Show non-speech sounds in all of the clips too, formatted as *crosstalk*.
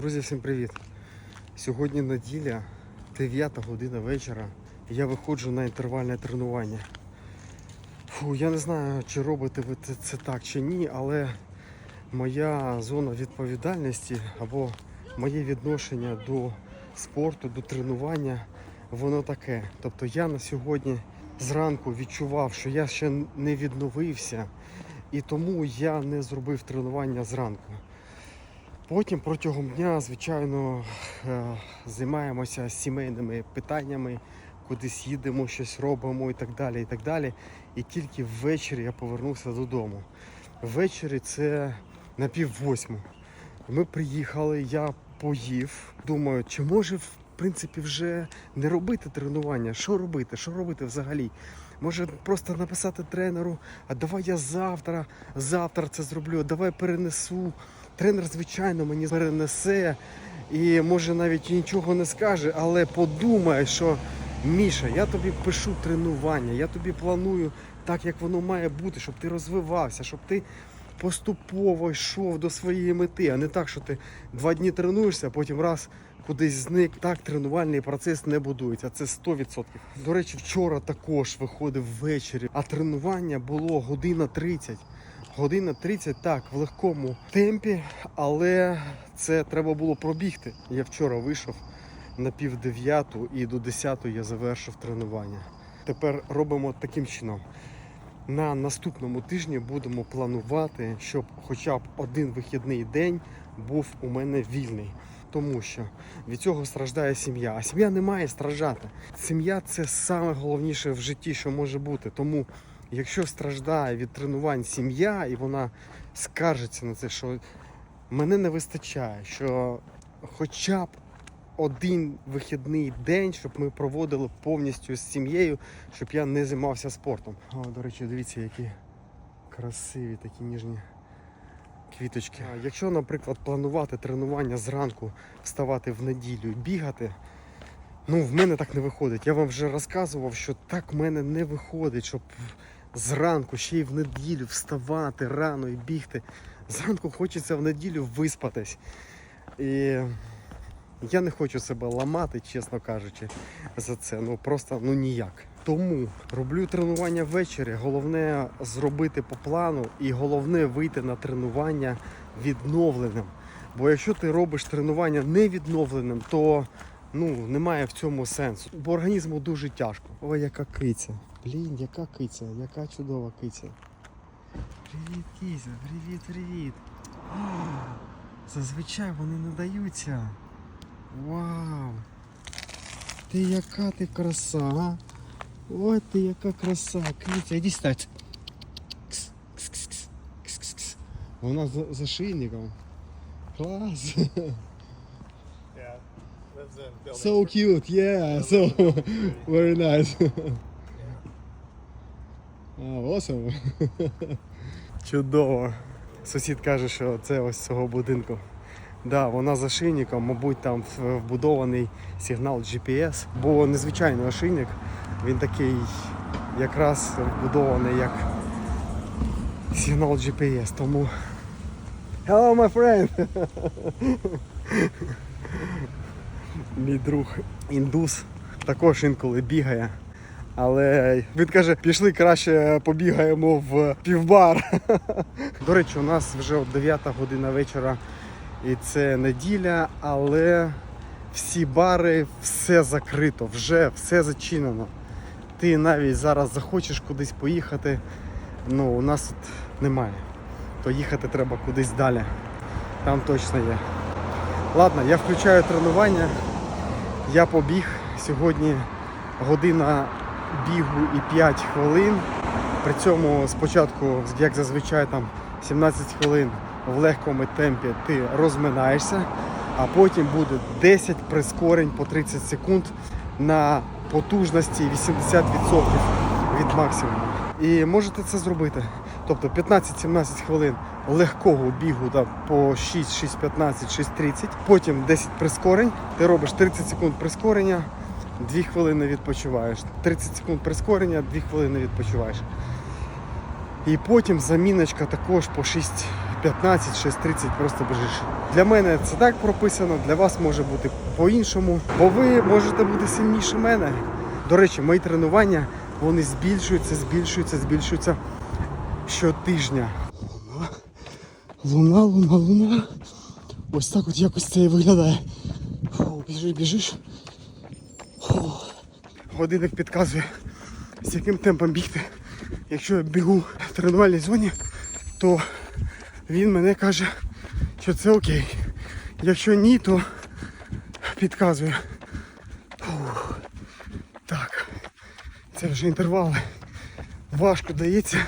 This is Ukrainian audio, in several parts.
Друзі, всім привіт! Сьогодні неділя, 9 година вечора. Я виходжу на інтервальне тренування. Фу, я не знаю, чи робите ви це, так чи ні, але моя зона відповідальності або моє відношення до спорту, до тренування, воно таке. Тобто я на сьогодні зранку відчував, що я ще не відновився, і тому я не зробив тренування зранку. Потім протягом дня, звичайно, е, займаємося сімейними питаннями, кудись їдемо, щось робимо і так далі. І так далі. І тільки ввечері я повернувся додому. Ввечері це на пів восьму. Ми приїхали, я поїв. Думаю, чи може в принципі вже не робити тренування? Що робити? Що робити взагалі? Може просто написати тренеру, а давай я завтра, завтра це зроблю, давай перенесу. Тренер, звичайно, мені перенесе і може навіть нічого не скаже, але подумає, що Міша, я тобі пишу тренування, я тобі планую так, як воно має бути, щоб ти розвивався, щоб ти поступово йшов до своєї мети, а не так, що ти два дні тренуєшся, а потім раз кудись зник. Так тренувальний процес не будується. Це 100%. До речі, вчора також виходив ввечері, а тренування було година 30. Година 30, так, в легкому темпі, але це треба було пробігти. Я вчора вийшов на пів дев'яту і до 10 я завершив тренування. Тепер робимо таким чином. На наступному тижні будемо планувати, щоб хоча б один вихідний день був у мене вільний. Тому що від цього страждає сім'я. А сім'я не має страждати. Сім'я це саме головніше в житті, що може бути. Тому, якщо страждає від тренувань сім'я, і вона скаржиться на це, що мене не вистачає, що хоча б один вихідний день, щоб ми проводили повністю з сім'єю, щоб я не займався спортом. О, до речі, дивіться, які красиві такі ніжні квіточки. Якщо, наприклад, планувати тренування зранку, вставати в неділю бігати, ну в мене так не виходить. Я вам вже розказував, що так в мене не виходить, щоб зранку ще й в неділю вставати рано і бігти. Зранку хочеться в неділю виспатись. І я не хочу себе ламати, чесно кажучи, за це. Ну просто ну ніяк. Тому роблю тренування ввечері. Головне зробити по плану і головне вийти на тренування відновленим. Бо якщо ти робиш тренування невідновленим, то ну немає в цьому сенсу. Бо організму дуже тяжко. Ой, яка киця. Блін, яка киця, яка чудова киця. Привіт, кізя, привіт, привіт. О, *gasps* зазвичай вони не даються. Вау! Ти яка ти краса, а? Ой, ти яка краса, Киця, іди стать. Кс, кс, кс, кс, кс, кс, кс. Вона за, за шийником. Клас. Yeah, *laughs* lives in building. So cute, yeah, so *laughs* very nice. *laughs* Ah, awesome. *laughs* Чудово. Сусід каже, що це ось цього будинку. Да, вона з ошейником, мабуть, там вбудований сигнал GPS, бо незвичайний ошейник, він такий якраз вбудований як сигнал GPS. Тому. Hello, my friend! *laughs* Мій друг індус також інколи бігає. Але він каже, пішли краще побігаємо в півбар. *laughs* До речі, у нас вже от 9 година вечора і це неділя, але всі бари, все закрито, вже все зачинено. Ти навіть зараз захочеш кудись поїхати, ну у нас тут немає. То їхати треба кудись далі. Там точно є. Ладно, я включаю тренування. Я побіг. Сьогодні година бігу і 5 хвилин. При цьому спочатку, як зазвичай, там 17 хвилин в легкому темпі ти розминаєшся, а потім буде 10 прискорень по 30 секунд на потужності 80% від максимуму. І можете це зробити. Тобто 15-17 хвилин легкого бігу да, по 6, 6, 15, 6, 30. Потім 10 прискорень. Ти робиш 30 секунд прискорення, 2 хвилини відпочиваєш. 30 секунд прискорення, 2 хвилини відпочиваєш. І потім заміночка також по 6.15, 6.30 просто біжиш. Для мене це так прописано, для вас може бути по-іншому, бо ви можете бути сильніше мене. До речі, мої тренування вони збільшуються, збільшуються, збільшуються щотижня. Луна, луна, луна. Ось так от якось це і виглядає. Фу, біжиш, біжиш. Годинник підказує, з яким темпом бігти. Якщо я бігу в тренувальній зоні, то він мене каже, що це окей. Якщо ні, то підказує. Фу. Так, це вже інтервали. Важко дається.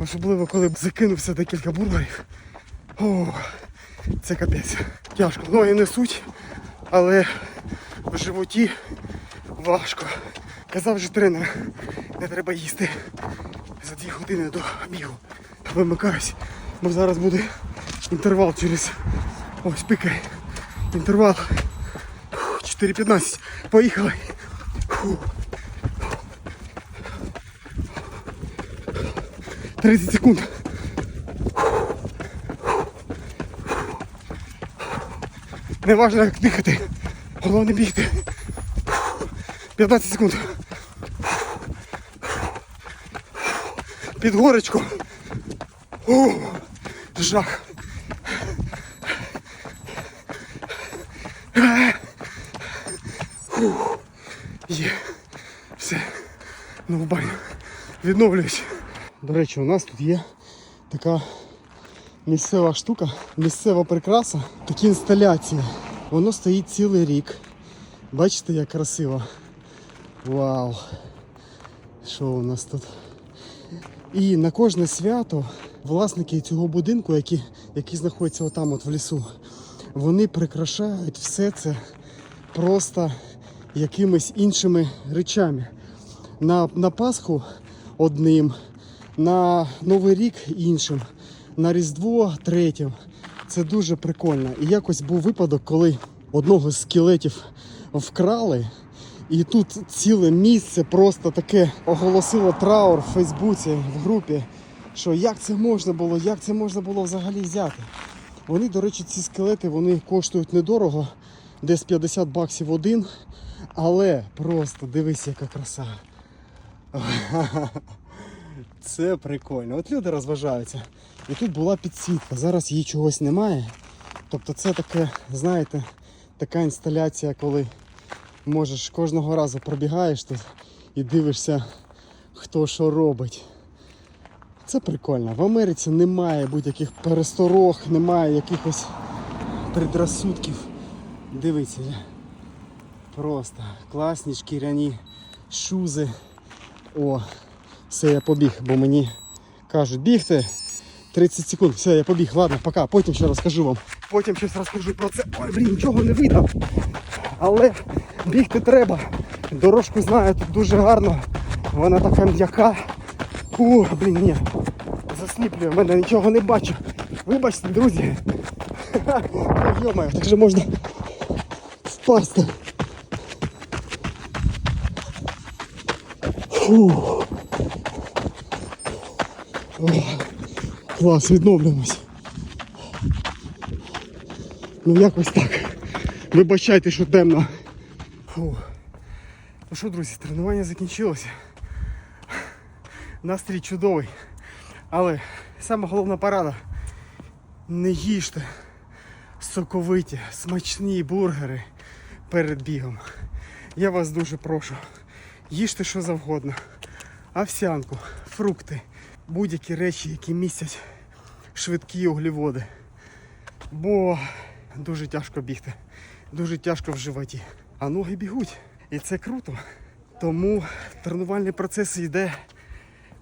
Особливо коли закинувся декілька бургерів. О, це капець. Тяжко. Ноги несуть, але в животі важко. Казав же тренер, не треба їсти за дві години до бігу. Вимикаюсь, бо зараз буде інтервал через ось пикає. Інтервал. Фу, 4.15. Поїхали. Фу. 30 секунд. Не важно як дихати. Головне бігти. 15 секунд. Під горочку. О, жах. Фух. Є. Все. Ну в баню. Відновлююсь. До речі, у нас тут є така місцева штука, місцева прикраса, такі інсталяції. Воно стоїть цілий рік. Бачите, як красиво. Вау! Що у нас тут? І на кожне свято власники цього будинку, які, які знаходяться отам от в лісу, вони прикрашають все це просто якимись іншими речами. На, на Пасху одним, на Новий рік іншим, на Різдво третім. Це дуже прикольно. І якось був випадок, коли одного з скелетів вкрали. І тут ціле місце просто таке оголосило траур в Фейсбуці, в групі, що як це можна було, як це можна було взагалі взяти. Вони, до речі, ці скелети вони коштують недорого, десь 50 баксів один. Але просто дивись, яка краса. *laughs* Це прикольно. От люди розважаються. І тут була підсвітка. Зараз її чогось немає. Тобто це таке, знаєте, така інсталяція, коли можеш кожного разу пробігаєш тут і дивишся, хто що робить. Це прикольно. В Америці немає будь-яких пересторог, немає якихось предрассудків. Дивіться, просто класні шкіряні шузи. О, все, я побіг, бо мені кажуть бігти. 30 секунд, все, я побіг. Ладно, пока, потім ще розкажу вам. Потім щось розкажу про це. Ой, блін, нічого не видно. Але бігти треба. Дорожку знаю тут дуже гарно. Вона така м'яка. О, блін, ні. Засліплює, мене нічого не бачу. Вибачте, друзі. *laughs* Йомаю, так же можна впасти. Клас, відновлюємось. Ну якось так. Вибачайте, що темно. Фу. Ну що, друзі, тренування закінчилося. Настрій чудовий. Але сама головна порада. Не їжте соковиті, смачні бургери перед бігом. Я вас дуже прошу. Їжте що завгодно. Овсянку, фрукти, будь-які речі, які містять швидкі углеводи. Бо дуже тяжко бігти, дуже тяжко в животі. А ноги бігуть. І це круто. Тому тренувальний процес йде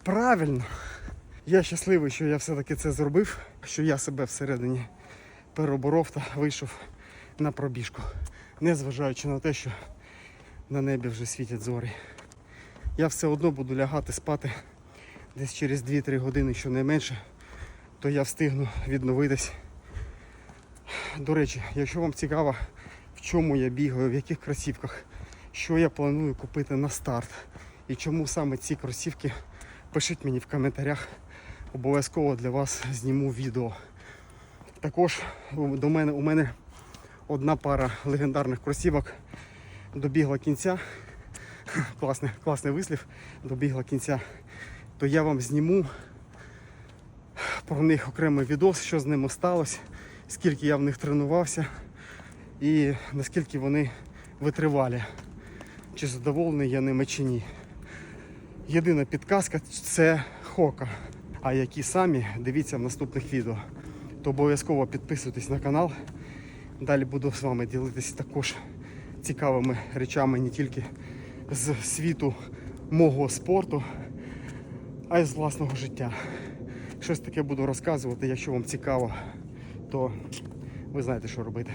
правильно. Я щасливий, що я все-таки це зробив, що я себе всередині переборов та вийшов на пробіжку. Незважаючи на те, що на небі вже світять зорі. Я все одно буду лягати спати десь через 2-3 години, щонайменше, то я встигну відновитись. До речі, якщо вам цікаво, в чому я бігаю, в яких кросівках, що я планую купити на старт і чому саме ці кросівки, пишіть мені в коментарях. Обов'язково для вас зніму відео. Також до мене, у мене одна пара легендарних кросівок добігла кінця. *laughs* Класний, класний вислів, добігла кінця. То я вам зніму про них окремий відос, що з ними сталося, скільки я в них тренувався і наскільки вони витривалі. Чи задоволений я ними чи ні. Єдина підказка це хока. А які самі дивіться в наступних відео. То обов'язково підписуйтесь на канал. Далі буду з вами ділитися також цікавими речами не тільки з світу мого спорту, а й з власного життя. Щось таке буду розказувати. Якщо вам цікаво, то ви знаєте, що робити.